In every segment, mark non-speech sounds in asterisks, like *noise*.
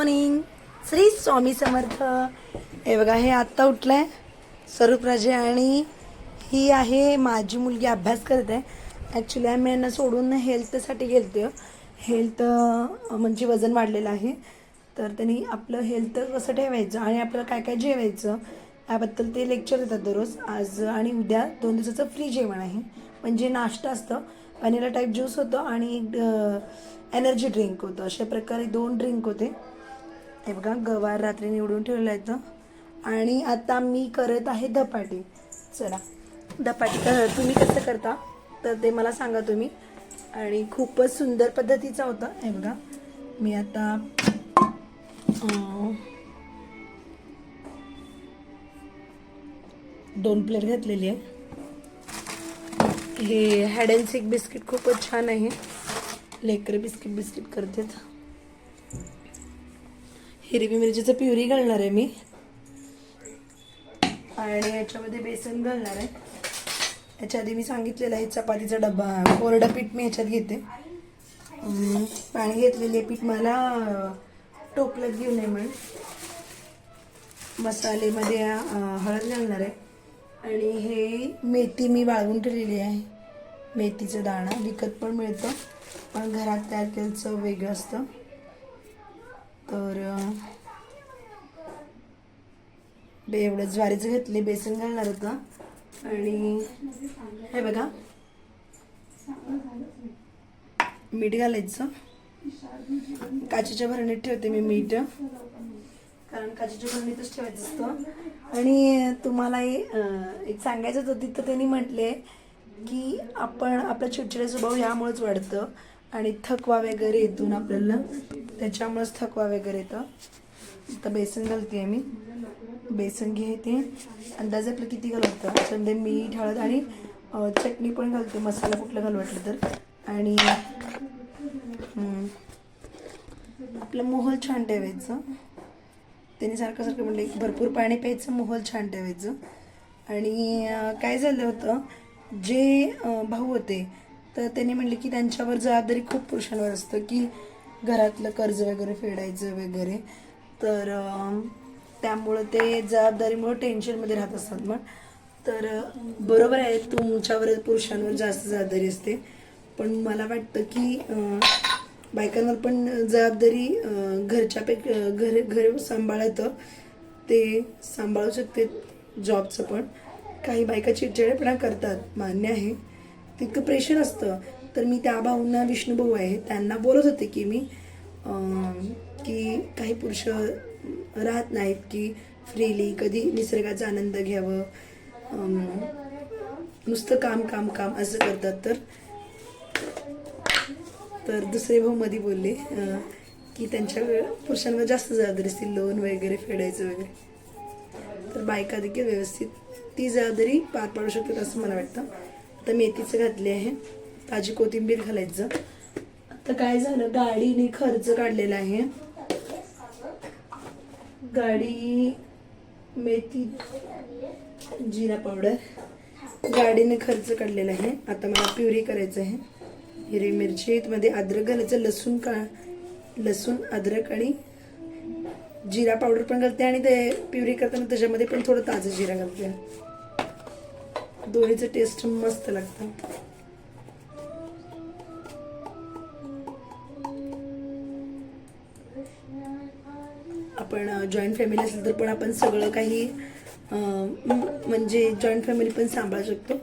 Morning Shri Swami Samarth. हे बघा हे आत्ता उठलं स्वरूप राजे आणि ही आहे माझी मुलगी अभ्यास करत आहे. ॲक्च्युली आम्ही यांना सोडून हेल्थसाठी गेलते हेल्थ म्हणजे वजन वाढलेलं आहे. तर त्यांनी आपलं हेल्थ कसं ठेवायचं आणि आपल्याला काय काय जेवायचं याबद्दल ते लेक्चर देतात दररोज. आज आणि उद्या दोन दिवसाचं फ्री जेवण आहे. म्हणजे नाश्ता असतं व्हॅनिला टाईप ज्यूस होतं आणि एक एनर्जी ड्रिंक होतं. अशा प्रकारे दोन ड्रिंक होते. हे बघा गवार रात्री निवडून ठेवलं आहे आणि आता मी करत आहे धपाटी. चला धपाटी कर तुम्ही कसं करता? तर ते मला सांगा तुम्ही. आणि खूपच सुंदर पद्धतीचा होता. हे बघा मी आता दोन प्लेट घेतलेली आहे. हे हॅड अँड सिक बिस्किट खूपच छान आहे. लेकर बिस्किट बिस्किट करतात. हिरवी मिरचीचं प्युरी घालणार आहे मी. आणि याच्यामध्ये बेसन घालणार आहे. याच्या आधी मी सांगितलेलं आहे चपातीचा डबा कोरडं पीठ मी ह्याच्यात घेते. पाणी घेतलेले आहे पीठ मला अं, घेऊ नये म्हणून. मसालेमध्ये हळद घालणार आहे. आणि हे मेथी मी वाळवून ठेवलेली आहे. मेथीचं दाणा विकत पण मिळतं पण घरात तयार केलं चव वेगळं असतं. तर बे एवढं ज्वारीचं घेतले बेसन घालणार होतं आणि हे बघा मीठ घालायचं. काचेच्या भरणीत ठेवते मी मीठ कारण काचेच्या भरणीतच ठेवायचं असतं. आणि तुम्हाला हे, एक सांगायचं होतं तिथं त्यांनी म्हटले की आपण आपला चिडचिडा स्वभाव यामुळेच वाढतं आणि थकवा वगैरे येतून आपल्याला त्याच्यामुळेच थकवा वगैरे येतं. तर बेसन घालते आहे मी. बेसन घेते. अंदाजे आपलं किती घालवतं? त्याच्यामध्ये मीठ हळद आणि चटणी पण घालते. मसाला कुठला घालू वाटलं तर. आणि आपलं मोहल छान ठेवायचं. त्यांनी सारखं सारखं म्हणलं की भरपूर पाणी प्यायचं मोहल छान ठेवायचं. आणि काय झालं होतं? जे भाऊ होते तर त्यांनी म्हणले की त्यांच्यावर जबाबदारी खूप पुरुषांवर असतं की घरातलं कर्ज वगैरे फेडायचं वगैरे. तर त्यामुळं ते जबाबदारीमुळं टेन्शनमध्ये राहत असतात मग. तर बरोबर आहे तुमच्यावर पुरुषांवर जास्त जबाबदारी असते. पण मला वाटतं की बायकांवर पण जबाबदारी घरच्यापेक्षा घर घर सांभाळतं ते सांभाळू शकते जॉबचं पण. काही बायका चिडचिडेपणा करतात मान्य आहे. तितकं प्रेशर असतं. तर मी त्या भाऊंना विष्णूभाऊ आहे त्यांना बोलत होते की मी की काही पुरुष राहत नाहीत की फ्रीली कधी निसर्गाचा आनंद घ्यावं नुसतं काम काम काम असं करतात. तर तर दुसरे भाऊ मध्ये बोलले की त्यांच्या पुरुषांवर जास्त जबाबदारी असतील लोन वगैरे फेडायचं वगैरे. तर बायका देखील व्यवस्थित ती जबाबदारी पार पाडू शकतात असं मला वाटतं. आता मेथीचं घातले आहे. ताजी कोथिंबीर घालायचं. आता काय झालं? गाडीने खर्च काढलेला आहे. गाडी मेथी जिरा पावडर. गाडीने खर्च काढलेला आहे. आता मला प्युरी करायचं आहे. हिरवी मिरची मध्ये अद्रक घालायचं. लसूण का लसूण अद्रक आणि जिरा पावडर पण घालते आणि ते प्युरी करताना त्याच्यामध्ये पण थोडं ताजं जिरा घालते. दोन्हीचं टेस्ट मस्त लागतं. आपण जॉईंट फॅमिली असेल तर पण आपण सगळं काही म्हणजे जॉईंट फॅमिली पण सांभाळू शकतो.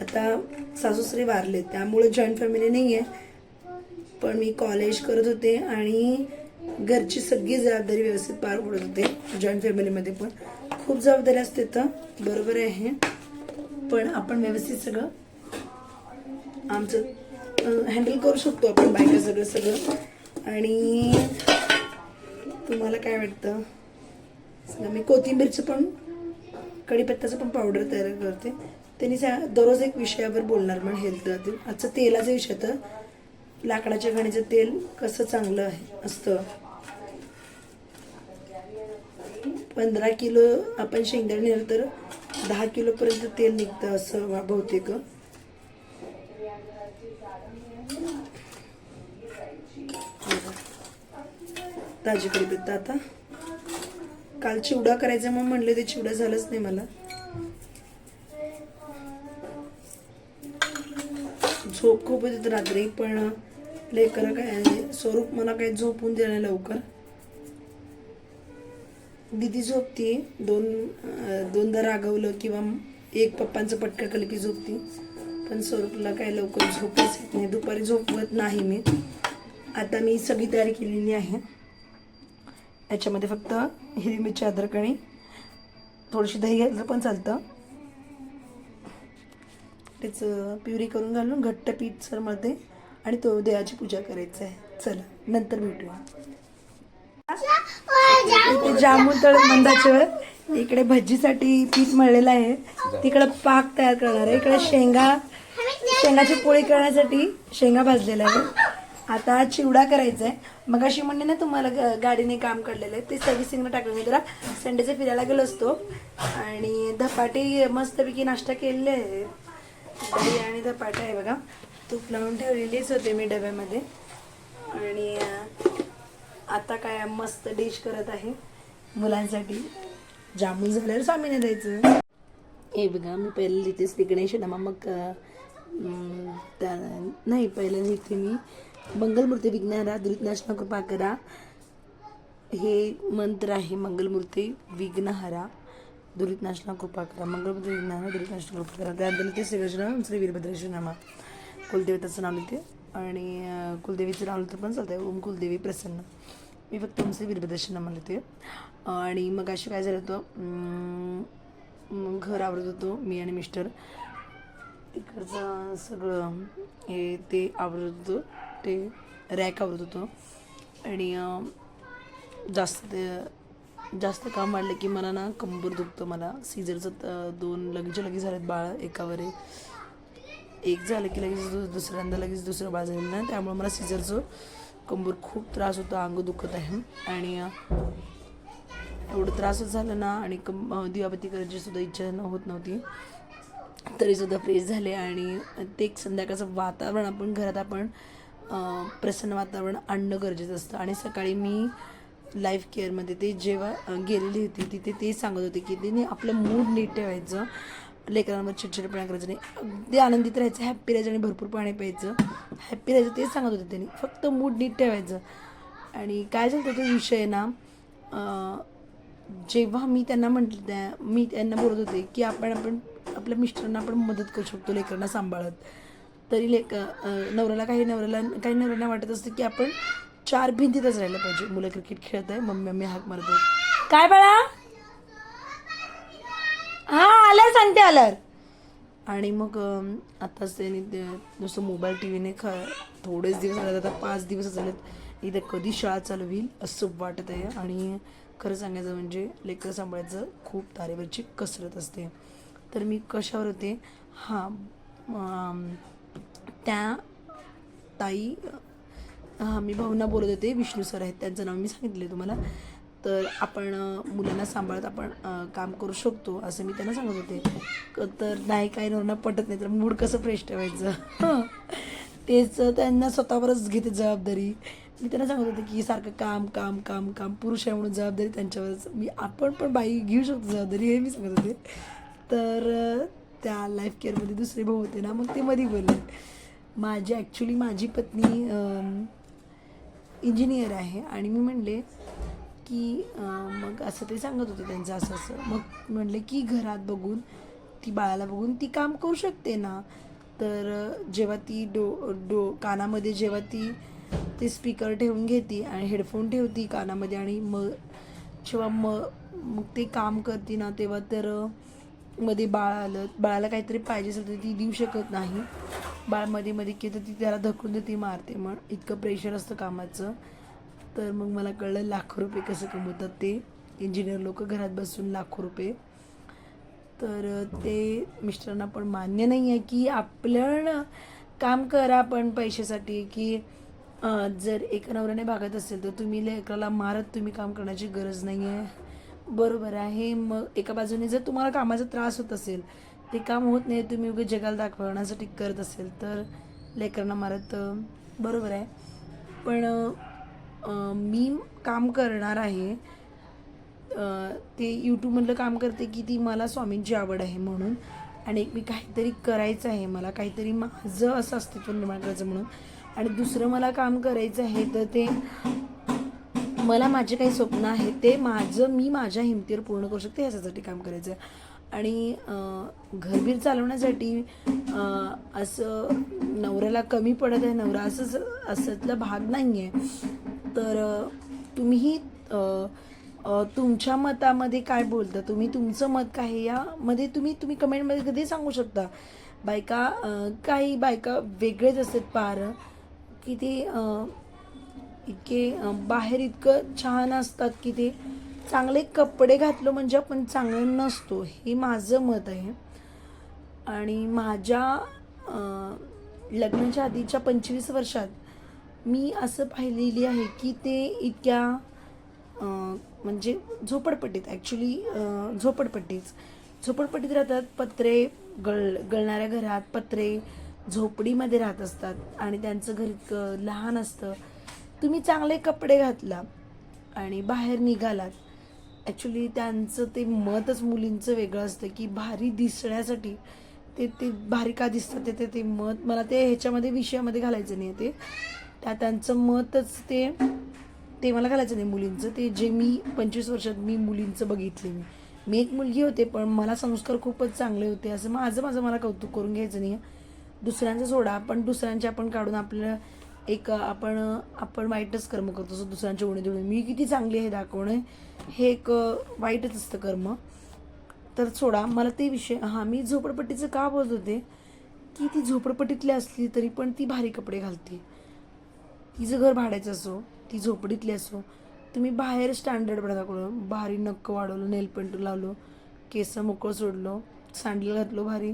आता सासूसरे वारले त्यामुळे जॉईंट फॅमिली नाही आहे पण मी कॉलेज करत होते आणि घरची सगळी जबाबदारी व्यवस्थित पार पडत होते जॉईंट फॅमिलीमध्ये पण. खूप जबाबदारी असते तर बरोबर आहे. पण आपण व्यवस्थित सगळं आमचं हँडल करू शकतो आपण बायका सगळं सगळं. आणि तुम्हाला काय वाटतं? सांगा मी कोथिंबीरचं पण कढीपत्त्याचं पण पावडर तयार करते. त्यांनी सा दररोज एक विषयावर बोलणार मग हेल्थ आजचं तेलाचं विषय तर लाकडाच्या घाणीचं तेल कसं चांगलं आहे असतं. पंधरा किलो आपण शेंगदाणे नेलं तर दहा किलोपर्यंत तेल निघतं असं वा- बहुतेक. ताजी कढीपत्ता आता. काल चिवडा करायचा म्हणून म्हणले ते चिवडा झालंच नाही मला. झोप खूप येत होती रात्री पण लेकर काय स्वरूप मला काही झोपून देणार लवकर. दिदी झोपती. दोन दोनदा रागवलं किंवा एक पप्पांचं पटकं केलं की झोपती. पण स्वरूपला काय लवकर झोपच येत नाही. दुपारी झोपवत नाही मी. आता मी सगळी तयारी केलेली आहे. याच्यामध्ये फक्त हिरवी मिरची अद्रक आणि थोडीशी दही घातलं पण चालतं. त्याचं प्युरी करून घालून घट्ट पीठ सर मळते आणि तो देवाची पूजा करायचं आहे. चला नंतर भेटूया. इथे जामून तळ मंदाच्यावर इकडे भजीसाठी पीठ मळलेलं आहे. तिकडं पाक तयार करणार आहे. इकडे शेंगा शेंगाची पोळी करण्यासाठी शेंगा भाजलेल्या आहे आता चिवडा करायचा आहे मग अशी म्हणणे ना तुम्हाला ग- गाडीने काम काढलेलं आहे ते सर्व्हिसिंगला टाकलं. मी जरा संडेचे फिरायला गेलो असतो. आणि धपाटे मस्तपैकी नाश्ता केलेले आहे दही आणि धपाटा आहे बघा. तूप लावून ठेवलेलीच होते मी डब्यामध्ये. आणि आता काय मस्त डिश करत आहे. मुलांसाठी जामून झाल्यावर स्वामीने द्यायचं. हे बघा मी पहिले तिथेच श्री शेणा मग त्या नाही पहिलं लिहिते मी. मंगलमूर्ती विज्ञाना दुरितनाशना कृपा करा हे मंत्र आहे मंगलमूर्ती विघ्नहरा दुरितनाशना कृपा करा मंगलमूर्ती विघ्नहरा दुरितनाशना कृपा करा त्या दलित श्रीकृष्ण श्री वीरभद्रेश्वर नामा कुलदेवताचं नाव लिहिते. आणि कुलदेवीचं नाव लिहितं पण चालतं ओम कुलदेवी प्रसन्न. मी फक्त ओम श्री वीरभद्रेश्वर नामा लिहिते. आणि मग अशी काय झालं होतं? घर आवडत होतो मी आणि मिस्टर. इकडचं सगळं हे ते आवडत होतो. ते रॅक आवरत होतो. आणि जास्त ते जास्त काम वाढलं की मला ना कंबर दुखतं मला. सीझरचं दोन लगेच लगेच झालेत बाळ एकावर. एक झालं की लगेच दु- दुसऱ्यांदा लगेच दुसरं बाळ झालेलं ना त्यामुळे मला सीझरचं कंबर खूप त्रास होता अंग दुखत आहे. आणि एवढं त्रासच झालं ना आणि कम अं, दिवाबत्ती करायची सुद्धा इच्छा न होत नव्हती. तरीसुद्धा फ्रेश झाले आणि ते एक संध्याकाळचं वातावरण आपण घरात आपण प्रसन्न वातावरण आणणं गरजेचं असतं. आणि सकाळी मी लाईफ केअरमध्ये ते जेव्हा गेलेली होती तिथे ते सांगत होते की तिने आपलं मूड नीट ठेवायचं. लेकरांवर चिडचिडपणा करायचं नाही. अगदी आनंदित राहायचं हॅप्पी राहायचं आणि भरपूर पाणी प्यायचं. हॅप्पी राहायचं तेच सांगत होते त्यांनी. फक्त मूड नीट ठेवायचं. आणि काय झालं तो विषय ना जेव्हा मी त्यांना म्हटलं त्या मी त्यांना बोलत होते की आपण आपण आपल्या मिस्टरांना आपण मदत करू शकतो लेकरांना सांभाळत. तरी लेक नवऱ्याला काही नवऱ्याला काही नवऱ्यांना वाटत असतं की आपण चार भिंतीतच राहिलं पाहिजे. मुलं क्रिकेट खेळत आहे मम्मी मम्मी हाक मारत आहे. काय बाळा? हा आलं सांगते आलं आणि मग आताच त्यांनी नुसतं मोबाईल टी व्हीने ख थोडेच दिवस झाले आता पाच दिवस झालेत. इथे कधी शाळा चालू होईल असं वाटत आहे. आणि खरं सांगायचं म्हणजे लेकर सांभाळायचं खूप तारेवरची कसरत असते. तर मी कशावर होते? हां त्या ताई हां मी भाऊंना बोलत होते विष्णू सर आहेत त्यांचं नाव मी सांगितले तुम्हाला. तर आपण मुलांना सांभाळत आपण काम करू शकतो असं मी त्यांना सांगत होते. क- तर नाही काही नवऱ्यांना पटत नाही तर मूड कसं फ्रेश ठेवायचं? *laughs* तेच त्यांना स्वतःवरच घेते जबाबदारी. मी त्यांना सांगत होते की सारखं काम काम काम काम पुरुष आहे म्हणून जबाबदारी त्यांच्यावरच. मी आपण पण बाई घेऊ शकतो जबाबदारी हे मी सांगत होते. तर त्या लाईफ केअरमध्ये दुसरे भाऊ होते ना मग ते मध्ये बोलले. माझी ॲक्च्युली माझी पत्नी इंजिनियर आहे. आणि मी म्हणले की मग असं ते सांगत होते त्यांचं असं असं. मग म्हणले की घरात बघून ती बाळाला बघून ती काम करू शकते ना? तर जेव्हा ती डो डो कानामध्ये जेव्हा ती ते स्पीकर ठेवून घेते आणि हेडफोन ठेवती कानामध्ये आणि मग जेव्हा मग मग ते काम करते ना तेव्हा तर मध्ये बाळ आलं. बाळाला काहीतरी पाहिजे असेल तर ती देऊ शकत नाही. बाळमध्ये मध्ये की तर ती त्याला धकून देते मारते. मग इतकं प्रेशर असतं कामाचं. तर मग मला कळलं लाखो रुपये कसं कमवतात ते. इंजिनियर लोक घरात बसून लाखो रुपये. तर ते मिस्टरांना पण मान्य नाही आहे की आपलं काम करा पण पैशासाठी की जर एका नवऱ्याने भागत असेल तर तुम्ही लेकराला मारत तुम्ही काम करण्याची गरज नाही आहे बरोबर आहे. मग एका बाजूने जर तुम्हाला कामाचा त्रास होत असेल ते काम होत नाही तुम्ही उगे जगाला दाखवण्यासाठी करत असेल तर लेकरांना मारत बरोबर आहे. पण मी काम करणार आहे ते यूट्यूबमधलं काम करते की ती मला स्वामींची आवड आहे म्हणून. आणि एक मी काहीतरी करायचं आहे मला काहीतरी माझं असं अस्तित्व निर्माण करायचं म्हणून. आणि दुसरं मला काम करायचं आहे तर ते मला माझे काही स्वप्न आहेत ते माझं मी माझ्या हिमतीवर पूर्ण करू शकते ह्याच्यासाठी काम करायचं आहे आणि घरबीर चालवण्यासाठी असं नवऱ्याला कमी पडत आहे नवरा असंच असतला भाग नाही आहे तर तुम्ही तुम्हीही तुमच्या मतामध्ये काय बोलता? तुम्ही तुमचं मत काय आहे? यामध्ये तुम्ही तुम्ही कमेंटमध्ये कधी सांगू शकता? बायका काही बायका वेगळेच असतात पार की ते इतके बाहेर इतकं छान असतात की ते चांगले कपडे घातलो म्हणजे आपण चांगलं नसतो हे माझं मत आहे. आणि माझ्या लग्नाच्या आधीच्या पंचवीस वर्षात मी असं पाहिलेली आहे की ते इतक्या म्हणजे झोपडपट्टीत ॲक्च्युली झोपडपट्टीच झोपडपट्टीत राहतात पत्रे गळ गळणाऱ्या घरात पत्रे झोपडीमध्ये राहत असतात आणि त्यांचं घर इतकं लहान असतं. तुम्ही चांगले कपडे घातला आणि बाहेर निघालात ॲक्च्युली त्यांचं ते मतच मुलींचं वेगळं असतं की भारी दिसण्यासाठी ते ते भारी का दिसतं ते ते ते मत. मला ते ह्याच्यामध्ये विषयामध्ये घालायचं नाही ते. त्या त्यांचं मतच ते ते मला घालायचं नाही मुलींचं. ते जे मी पंचवीस वर्षात मी मुलींचं बघितले मी. मी एक मुलगी होते पण मला संस्कार खूपच चांगले होते. असं माझं माझं मला कौतुक करून घ्यायचं नाही दुसऱ्यांचा सोडा पण दुसऱ्यांचे आपण काढून आपलं एक आपण आपण वाईटच कर्म करतो असं दुसऱ्यांच्या उणे देऊन मी किती चांगली आहे दाखवणं हे एक वाईटच असतं कर्म. तर सोडा मला ते विषय हां मी झोपडपट्टीचं का बोलत होते? की ती झोपडपट्टीतली असली तरी पण ती भारी कपडे घालते. तिचं घर भाड्याचं असो ती झोपडीतली असो तुम्ही बाहेर स्टँडर्ड दाखवलं. भारी नक्क वाढवलं नेल पेंट लावलं केस मोकळं सोडलो सँडल घातलो भारी.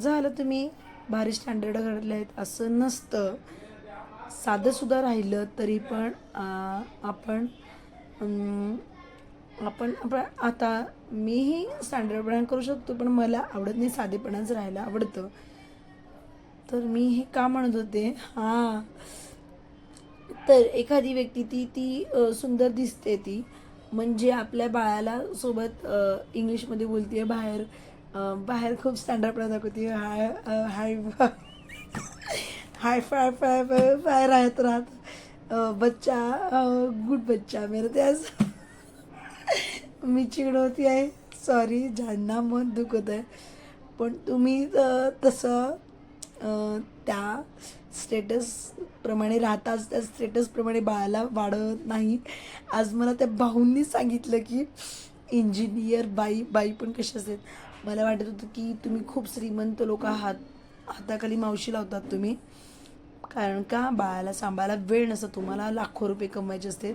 झालं तुम्ही भारी स्टँडर्ड घातले आहेत असं नसतं. साधंसुद्धा राहिलं तरी पण आपण आपण आपण आता मीही स्टँडर्डपणा करू शकतो पण मला आवडत नाही साधेपणाच राहायला आवडतं. तर मी हे का म्हणत होते? हां. तर एखादी व्यक्ती ती ती सुंदर दिसते ती. म्हणजे आपल्या बाळाला सोबत इंग्लिशमध्ये बोलते बाहेर बाहेर खूप स्टँडर्डपणा दाखवते hi hi hi fi fi fi fi राहत राहत बच्चा गुड बच्चा मेरे ते आज. मी चिडवती आहे. सॉरी ज्यांना मन दुखत आहे. पण तुम्ही तसं त्या स्टेटसप्रमाणे राहताच त्या स्टेटसप्रमाणे बाळाला वाढवत नाही. आज मला त्या भाऊंनी सांगितलं की इंजिनियर बाई बाई पण कशा असेल? मला वाटत होतं की तुम्ही खूप श्रीमंत लोक आहात. हाताखाली मावशी लावतात तुम्ही. कारण का? बाळाला सांभाळायला वेळ नसतो. तुम्हाला लाखो रुपये कमवायचे असते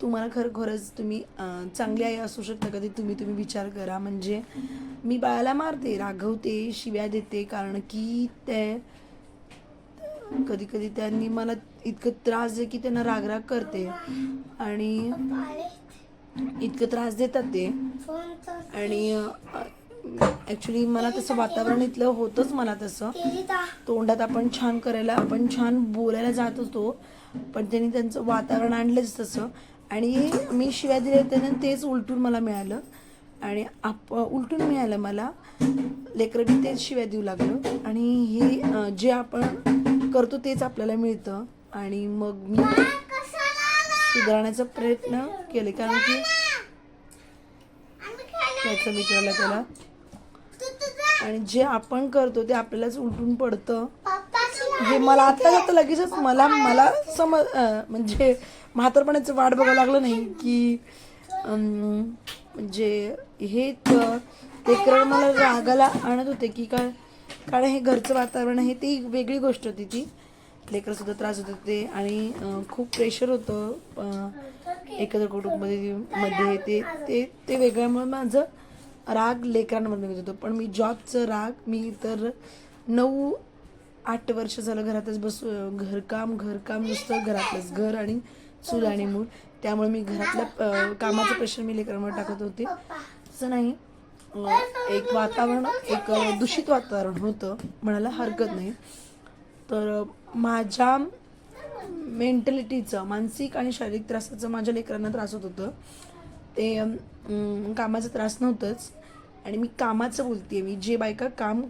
तुम्हाला खरोखरच तुम्ही चांगली आई असू शकता कधी तुम्ही तुम्ही विचार करा. म्हणजे मी बाळाला मारते रागवते शिव्या देते. कारण की ते कधी कधी त्यांनी मला इतकं त्रास दे की त्यांना रागराग करते. आणि इतकं त्रास देतात ते. आणि ॲक्च्युली मला तसं वातावरण इथलं होतंच मला तसं. तोंडात आपण छान करायला आपण छान बोलायला जात होतो. पण त्यांनी त्यांचं वातावरण आणलंच तसं. आणि मी शिव्या दिल्या त्यानं तेच उलटून मला मिळालं. आणि आप उलटून मिळालं मला. लेकरं बी तेच शिव्या देऊ लागलं. आणि हे जे आपण करतो तेच आपल्याला मिळतं. आणि मग मी सुधारण्याचा प्रयत्न केले. कारण की त्याचं मित्राला त्याला आणि जे आपण करतो ते आपल्यालाच उलटून पडतं. हे मला आता जाता लगेचच. मला मला समज म्हणजे म्हातारपणाचं वाट बघावं लागलं नाही की म्हणजे हे त- करण मला रागाला आणत होते की काय कारण हे घरचं वातावरण आहे ती वेगळी गोष्ट होती ती. लेकरंसुद्धा त्रास होत होते आणि खूप प्रेशर होतं एकत्र कुटुंबमध्ये मध्ये ते ते ते वेगळ्यामुळे माझं राग लेकरांवर निघत होतं. पण मी जॉबचं राग मी तर नऊ आठ वर्ष झालं घरातच बसू घरकाम घरकाम नुसतं घरातलंच. घर आणि चूल आणि मूल. त्यामुळे मी घरातल्या कामाचं प्रेशर मी लेकरांवर टाकत होते. असं नाही एक वातावरण एक दूषित वातावरण होतं म्हणायला हरकत नाही. तर माझ्या मेंटॅलिटीचं मानसिक आणि शारीरिक त्रासाचं माझ्या लेकरांना त्रास होत होतं. ते कामाचं कामाचा त्रास नव्हतंच. आणि मी कामाचं बोलते मी जे बायका काम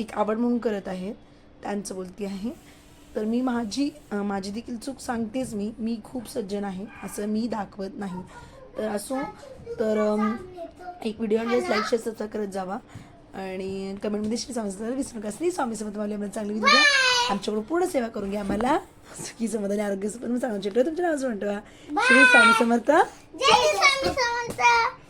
एक आवड म्हणून करत आहेत त्यांचं बोलते आहे. तर मी माझी माझी देखील चूक सांगतेच मी. मी खूप सज्जन आहे असं मी दाखवत नाही. तर असो तर एक व्हिडिओ आणल्यास लाईक शेअर सबस्क्राईब करत जावा. आणि कमेंटमध्ये श्री स्वामी समर्थ विसरू नका. श्री स्वामी समर्थ मला आम्हाला चांगली विधी द्या. आमच्याकडून पूर्ण सेवा करून घ्या. आम्हाला सुखी समाधान आरोग्य पण चांगलं तुमच्या नावाचं म्हणतो श्री स्वामी समर्थ. जय स्वामी समर्थ